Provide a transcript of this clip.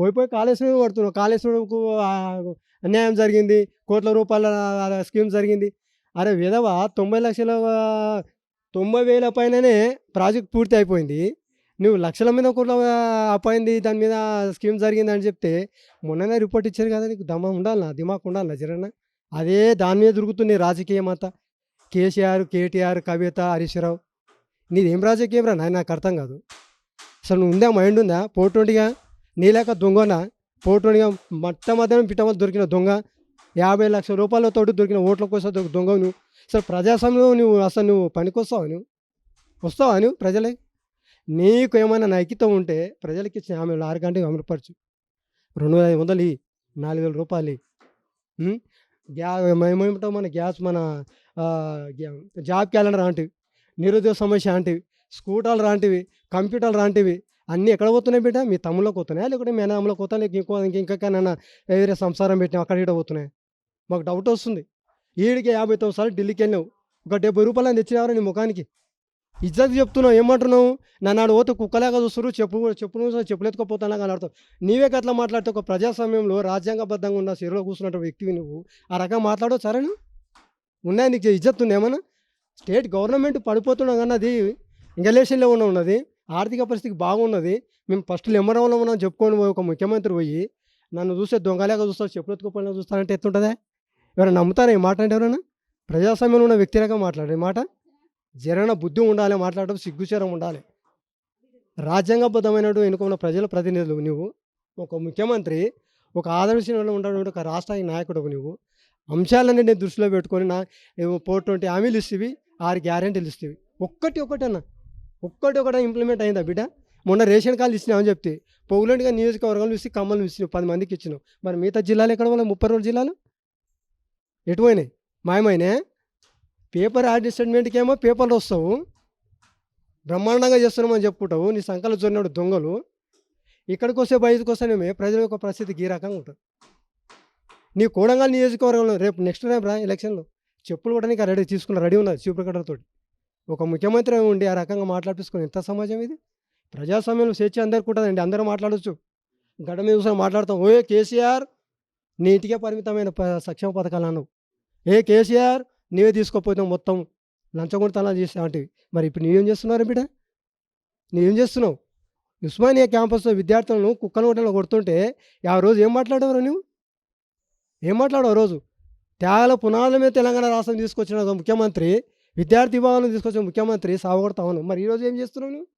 పోయి పోయి కాళేశ్వరం పడుతున్నాం కాళేశ్వరంకు అన్యాయం జరిగింది. కోట్ల రూపాయల స్కీమ్ జరిగింది. అరే విధవ తొంభై లక్షల తొంభై వేల పైననే ప్రాజెక్ట్ పూర్తి అయిపోయింది. నువ్వు లక్షల మీద కోట్ల అప్పయింది అపోయింది దాని మీద స్కీమ్ జరిగింది అని చెప్తే మొన్ననే రిపోర్ట్ ఇచ్చారు కదా నీకు. దమ్మ ఉండాలి నా దిమాకు ఉండాలి జరన్న అదే దాని మీద దొరుకుతుంది రాజకీయం అంతా కేసీఆర్ కేటీఆర్ కవిత హరీష్ రావు. రాజకీయం రా నాయన నాకు అర్థం కాదు. అసలు నువ్వు ఉందా? మైండ్ ఉందా? పోటుండిగా నీలేక దొంగన? పోటుండిగా మొట్టమొదటి మధ్యాహ్నం పిట్టమని దొరికిన దొంగ. యాభై లక్షల రూపాయలతో దొరికిన ఓట్ల కోసం దొంగ నువ్వు. అసలు ప్రజాస్వామ్యం నువ్వు అసలు నువ్వు పనికొస్తావు నువ్వు? వస్తావా నువ్వు ప్రజలే నీకు ఏమైనా నైకితం ఉంటే ప్రజలకి ఇచ్చిన ఆమె ఆరు గంటకి అమలుపరచు. రెండు వేల ఐదు వందలు నాలుగు వేల రూపాయలు ఇయ్యి. ఉం? గ్యా మన గ్యాస్ మన జాబ్ క్యాలెండర్ లాంటివి నిరుద్యోగ సమస్య లాంటివి స్కూటర్లు లాంటివి కంప్యూటర్లు లాంటివి అన్నీ ఎక్కడ పోతున్నాయి బిడ్డ? మీ తమ్ముళ్ళకి పోతున్నాయా? లేకుంటే మీ అన్నమ్మలకు పోతా? లేక ఇంకో ఇంకెక్కడైనా వేరే సంసారం పెట్టినా అక్కడ ఇక్కడ పోతున్నాయి? మాకు డౌట్ వస్తుంది. ఈడికి యాభై తొమ్మిది సార్లు ఢిల్లీకి వెళ్ళావు ఒక డెబ్బై రూపాయలు తెచ్చినావు నీ ముఖానికి. ఇజ్జత్ చెప్తున్నావు. ఏమంటున్నావు? నన్ను పోతే కుక్కలేక చూస్తున్నారు చెప్పు చెప్పు చెప్పులు అని అర్థం. నీవే అట్లా మాట్లాడితే ఒక ప్రజాస్వామ్యంలో రాజ్యాంగబద్ధంగా ఉన్న సిరిలో కూర్చున్నట్టు వ్యక్తివి నువ్వు. ఆ రకంగా మాట్లాడవు సరే ఉన్నాయి నీకు ఇజ్జత్ ఉంది ఏమన్నా? స్టేట్ గవర్నమెంట్ పడిపోతున్నాం కానీ అది ఇంగలేషన్లో ఉన్న ఉన్నది. ఆర్థిక పరిస్థితి బాగున్నది. మేము ఫస్ట్ లెమ్మరంలో ఉన్నాం చెప్పుకొని పోయి ఒక ముఖ్యమంత్రి పోయి నన్ను చూస్తే దొంగలేక చూస్తారు చెప్పులు ఎత్తుకోపోయినా చూస్తానంటే ఎత్తుంటుందా ఎవరైనా నమ్ముతారా ఈ మాట అంటే ఎవరైనా? ప్రజాస్వామ్యంలో ఉన్న వ్యక్తి రకంగా మాట్లాడే మాట? జరణ బుద్ధి ఉండాలి మాట్లాడటం సిగ్గుచరం ఉండాలి. రాజ్యాంగబద్ధమైనటువంటి ఎన్నుకున్న ప్రజల ప్రతినిధులు నువ్వు ఒక ముఖ్యమంత్రి ఒక ఆదర్శంలో ఉండేటువంటి ఒక రాష్ట్ర నాయకుడు నువ్వు అంశాలన్నీ నేను దృష్టిలో పెట్టుకొని నా పోటువంటి హామీలు ఇస్తేవి ఆరు గ్యారెంటీలు ఇస్తేవి. ఒక్కటి ఒకటన్నా ఒక్కటి ఒకటి ఇంప్లిమెంట్ అయిందా బిడ్డ? మొన్న రేషన్ కార్డులు ఇచ్చినామని చెప్తే పౌలండ్గా నియోజకవర్గాలు ఇచ్చి కమ్మలు ఇచ్చినావు పది మందికి ఇచ్చినావు. మరి మిగతా జిల్లాలు ఎక్కడ వాళ్ళ ముప్పై రెండు జిల్లాలు? ఎటువైనాయి మాయమైనా పేపర్ అడ్జస్ట్మెంట్కి ఏమో పేపర్లు వస్తావు. బ్రహ్మాండంగా చేస్తున్నామని చెప్పుకుంటావు. నీ సంకలు చూడినాడు దొంగలు. ఇక్కడికి వస్తే బయటకు వస్తేనేమే ప్రజల యొక్క పరిస్థితి ఈ రకంగా ఉంటుంది. నీ కోడంగల్ నియోజకవర్గంలో రేపు నెక్స్ట్ రేపు రా ఎలక్షన్లో చెప్పులు కూడా నీకు రెడీ తీసుకున్న రెడీ ఉన్నది చూపుకట్టతో ఒక ముఖ్యమంత్రి ఉండి ఆ రకంగా మాట్లాడిపించుకుని ఎంత సమాజం ఇది? ప్రజాస్వామ్యంలో స్వేచ్ఛ అందరికి ఉంటుందండి. అందరూ మాట్లాడచ్చు. గడ మీద కూర్చొని మాట్లాడతాం. ఓ కేసీఆర్ నీ ఇంటికే పరిమితమైన ప- సంక్షేమ పథకాలు అన్నావు. ఏ కేసీఆర్ నీవే తీసుకోపోతావు మొత్తం. లంచగొండతనాలు చేసావంటివి మరి ఇప్పుడు నీవేం చేస్తున్నారు బిడ్డ? నువ్వేం చేస్తున్నావు? ఉస్మానియా క్యాంపస్లో విద్యార్థులను కుక్కల ఓటలో కొడుతుంటే ఆ రోజు ఏం మాట్లాడేవారు నువ్వు? ఏం మాట్లాడవు ఆ రోజు? త్యాగల పునాదుల మీద తెలంగాణ రాష్ట్రం తీసుకొచ్చిన ముఖ్యమంత్రి విద్యార్థి విభాగంలో తీసుకొచ్చిన ముఖ్యమంత్రి సావగొడతావు మరి ఈరోజు ఏం చేస్తున్నావు నువ్వు?